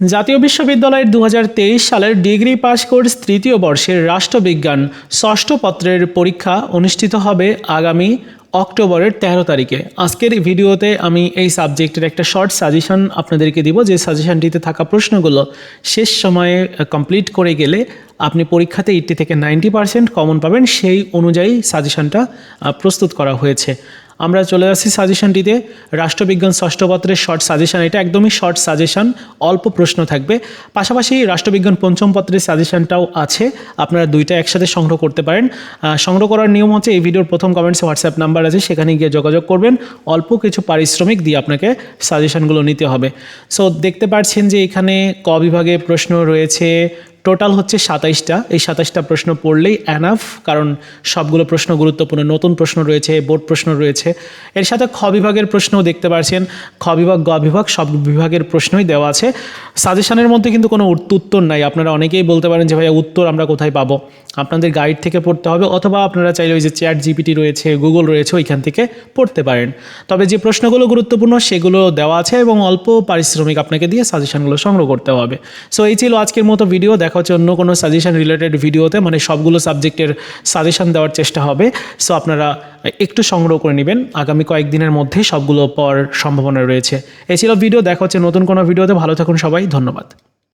জাতীয় বিশ্ববিদ্যালয়ের দু হাজার তেইশ সালের ডিগ্রি পাস কোর্স তৃতীয় বর্ষের রাষ্ট্রবিজ্ঞান ষষ্ঠ পত্রের পরীক্ষা অনুষ্ঠিত হবে আগামী অক্টোবরের তেরো তারিখে। আজকের ভিডিওতে আমি এই সাবজেক্টের একটা শর্ট সাজেশন আপনাদেরকে দিব, যে সাজেশনটিতে থাকা প্রশ্নগুলো শেষ সময়ে কমপ্লিট করে গেলে আপনি পরীক্ষাতে এইটটি থেকে নাইনটি পার্সেন্ট কমন পাবেন, সেই অনুযায়ী সাজেশনটা প্রস্তুত করা হয়েছে। আমরা চলে আসছি সাজেশনটিতে রাষ্ট্রবিজ্ঞান ষষ্ঠ পত্রের শর্ট সাজেশন এটা একদমই শর্ট সাজেশন অল্প প্রশ্ন থাকবে। পাশাপাশি রাষ্ট্রবিজ্ঞান পঞ্চম পত্রের সাজেশনটাও আছে, আপনারা দুইটা একসাথে সংগ্রহ করতে পারেন। সংগ্রহ করার নিয়ম হচ্ছে, এই ভিডিওর প্রথম কমেন্টসে হোয়াটসঅ্যাপ নাম্বার আছে সেখানে গিয়ে যোগাযোগ করবেন। অল্প কিছু পারিশ্রমিক দিয়ে আপনাকে সাজেশনগুলো নিতে হবে। সো দেখতে পাচ্ছেন যে এখানে ক বিভাগে প্রশ্ন রয়েছে টোটাল হচ্ছে সাতাইশটা। এই সাতাইশটা প্রশ্ন পড়লেই অ্যানাফ কারণ সবগুলো প্রশ্ন গুরুত্বপূর্ণ। নতুন প্রশ্ন রয়েছে বোর্ড প্রশ্ন রয়েছে। এর সাথে খ বিভাগের প্রশ্নও দেখতে পাচ্ছেন খ বিভাগ, গ বিভাগ, সব বিভাগের প্রশ্নই দেওয়া আছে। সাজেশনের মধ্যে কিন্তু কোনো উত্ত- উত্তর নাই। আপনারা অনেকেই বলতে পারেন যে, ভাইয়া, উত্তর আমরা কোথায় পাবো? আপনাদের গাইড থেকে পড়তে হবে, অথবা আপনারা চাইলে ওই যে চ্যাট জিপিটি রয়েছে গুগল রয়েছে, ওইখান থেকে পড়তে পারেন। তবে যে প্রশ্নগুলো গুরুত্বপূর্ণ, সেগুলো দেওয়া আছে এবং অল্প পারিশ্রমিক আপনাকে দিয়ে সাজেশনগুলো সংগ্রহ করতে হবে। সো এই ছিল আজকের মতো ভিডিও দেখা হচ্ছে অন্য কোনো সাজেশান রিলেটেড ভিডিওতে মানে সবগুলো সাবজেক্টের সাজেশান দেওয়ার চেষ্টা হবে। সো আপনারা একটু সংগ্রহ করে নেবেন। আগামী কয়েকদিনের মধ্যে সবগুলো পর সম্ভাবনা রয়েছে। এছাড়াও ছিল ভিডিও দেখা হচ্ছে নতুন কোনো ভিডিওতে ভালো থাকুন সবাই। ধন্যবাদ।